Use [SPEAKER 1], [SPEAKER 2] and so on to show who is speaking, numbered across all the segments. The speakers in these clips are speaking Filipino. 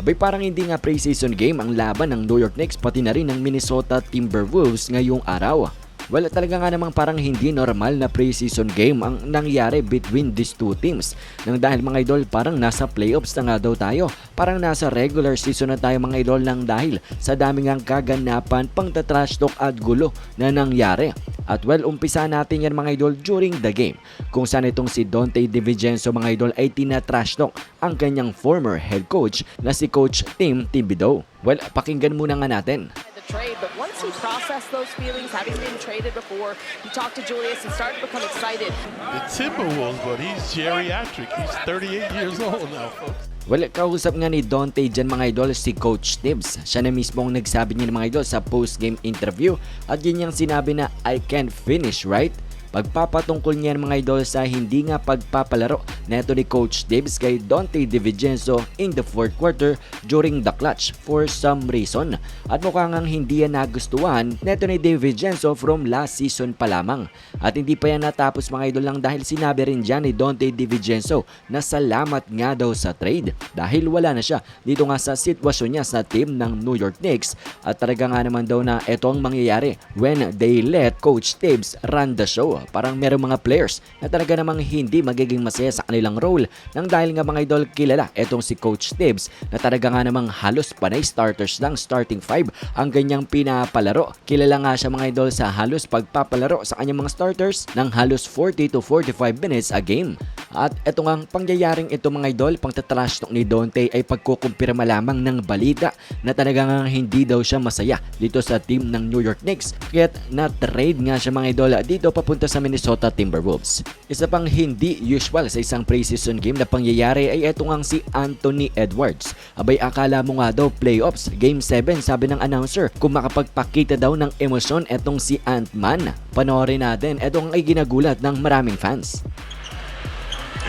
[SPEAKER 1] Abay parang hindi nga preseason game ang laban ng New York Knicks pati na rin ng Minnesota Timberwolves ngayong araw. Well, talaga nga namang parang hindi normal na preseason game ang nangyari between these two teams. Nang dahil mga idol, parang nasa playoffs na nga daw tayo. Parang nasa regular season na tayo mga idol nang dahil sa daming ang kaganapan, pangtatrash talk at gulo na nangyari. At well, umpisa natin yan mga idol during the game. Kung saan itong si Dante DiVincenzo mga idol ay tinatrash talk ang kanyang former head coach na si Coach Tim Thibodeau. Well, pakinggan muna nga natin.
[SPEAKER 2] the trade, but once he processed those feelings, having been traded before, he talked to Julius and started to become excited.
[SPEAKER 3] The Timberwolves, but he's geriatric. He's 38 years old now, folks.
[SPEAKER 1] Well, kausap nga ni Dante dyan mga idol si Coach Tibbs. Siya na mismo ang nagsabi niya mga idol sa post-game interview at yun yung sinabi na I can finish, right? Pagpapatungkol niyan mga idol sa hindi nga pagpapalaro neto ni Coach Tibbs kay Dante DiVincenzo in the fourth quarter during the clutch for some reason. At mukhang ang hindi yan nagustuhan neto ni DiVincenzo from last season pa lamang. At hindi pa yan natapos mga idol lang dahil sinabi rin dyan ni Dante DiVincenzo na salamat nga daw sa trade dahil wala na siya dito nga sa sitwasyon niya sa team ng New York Knicks at talaga nga naman daw na ito ang mangyayari when they let Coach Tibbs run the show. Parang merong mga players na talaga namang hindi magiging masaya sa kanilang role nang dahil nga mga idol kilala etong si Coach Tibbs na talaga nga namang halos panay starters lang starting five ang ganyang pinapalaro. Kilala nga siya mga idol sa halos pagpapalaro sa kanyang mga starters ng halos 40 to 45 minutes a game. At eto nga pangyayaring ito mga idol, pangtatrash talk ni Dante ay pagkukumpirma lamang ng balita na talaga nga hindi daw siya masaya dito sa team ng New York Knicks. Kaya't na-trade nga siya mga idol dito papunta sa Minnesota Timberwolves. Isa pang hindi usual sa isang preseason game na pangyayari ay eto nga si Anthony Edwards. Abay akala mo nga daw playoffs, game 7 sabi ng announcer kung makapagpakita daw ng emosyon etong si Ant-Man. Panoorin natin, eto ang ay ginagulat ng maraming fans.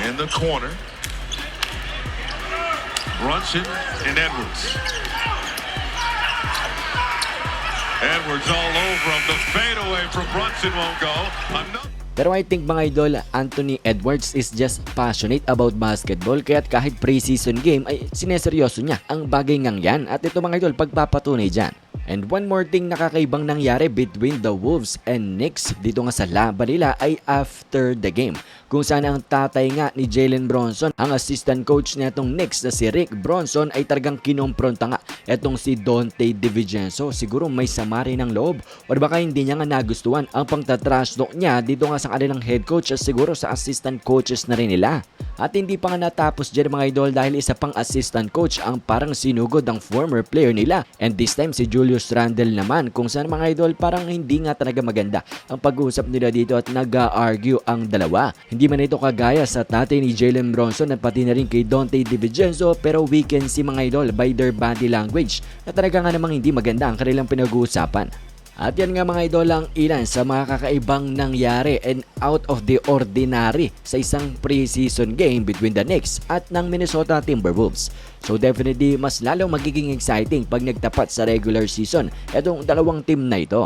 [SPEAKER 4] in the corner. Brunson and Edwards. Edwards all over him. The fadeaway from Brunson won't go. Another.
[SPEAKER 1] Pero I think mga idol, Anthony Edwards is just passionate about basketball kaya't kahit preseason game ay sineseryoso niya ang bagay ngang yan at ito mga idol pagpapatunay dyan. And one more thing nakakaibang nangyari between the Wolves and Knicks dito nga sa laban nila ay after the game. Kung saan ang tatay nga ni Jalen Bronson, ang assistant coach nitong Knicks na si Rick Bronson ay talagang kinompronta nga etong si Dante DiVincenzo. Siguro may sama rin ng loob o baka hindi niya nga nagustuhan ang pangtatrash talk niya dito nga sa kanilang head coach at siguro sa assistant coaches na rin nila. At hindi pa nga natapos dyan mga idol dahil isa pang assistant coach ang parang sinugod ang former player nila. And this time si Julius Randle naman kung saan mga idol parang hindi nga talaga maganda ang pag-uusap nila dito at nag-argue ang dalawa. Hindi man ito kagaya sa tatay ni Jalen Bronson at pati na rin kay Dante DiVincenzo pero we can see mga idol by their body language na talaga nga namang hindi maganda ang kanilang pinag-uusapan. At yan nga mga idol ang ilan sa mga kakaibang nangyari and out of the ordinary sa isang preseason game between the Knicks at ng Minnesota Timberwolves. So definitely mas lalong magiging exciting pag nagtapat sa regular season itong dalawang team na ito.